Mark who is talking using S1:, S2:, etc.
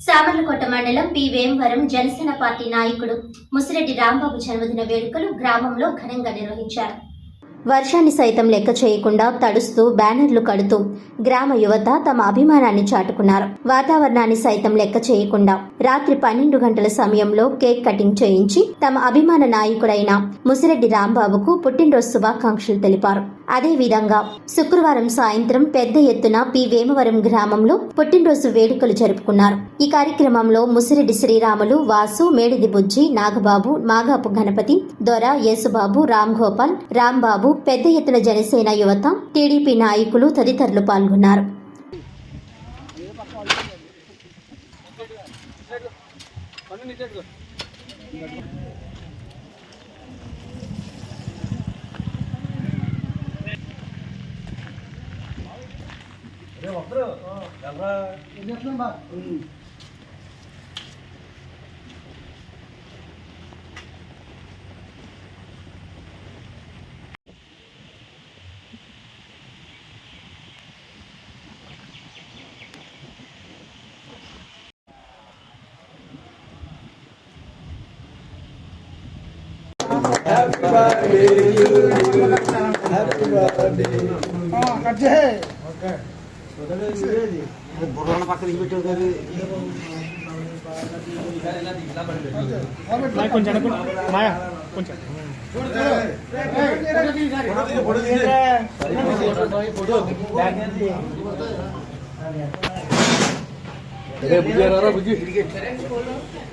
S1: సామర్లకోట మండలం P Vemavaram Janasena party నాయకుడు ముసిరెడ్డి రాంబాబు జన్మదిన వేడుకలు గ్రామంలో ఘనంగా నిర్వహించారు. వర్షాన్ని సైతం లెక్క చేయకుండా తడుస్తూ బ్యానర్లు కడుతూ గ్రామ యువత తమ అభిమానాన్ని చాటుకున్నారు. వాతావరణాన్ని సైతం లెక్క చేయకుండా రాత్రి పన్నెండు గంటల సమయంలో కేక్ కటింగ్ చేయించి తమ అభిమాన నాయకుడైన ముసిరెడ్డి రాంబాబుకు పుట్టినరోజు శుభాకాంక్షలు తెలిపారు. అదేవిధంగా శుక్రవారం సాయంత్రం పెద్ద ఎత్తున పి. వేమవరం గ్రామంలో పుట్టినరోజు వేడుకలు జరుపుకున్నారు. ఈ కార్యక్రమంలో ముసిరెడ్డి శ్రీరాములు వాసు మేడిది బుజ్జి నాగబాబు మాగాపు గణపతి దొర యేసుబాబు రామ్ గోపాల్ రాంబాబు పెద్ద ఎత్తున జనసేన యువత టీడీపీ నాయకులు తదితరులు పాల్గొన్నారు.
S2: Happy birthday to you. Happy birthday. हाँ कट जाए. बुराना पाकर इस बेटे का भी.
S3: माया कौन जाने कौन माया कौन जाने
S2: बुझे बुझे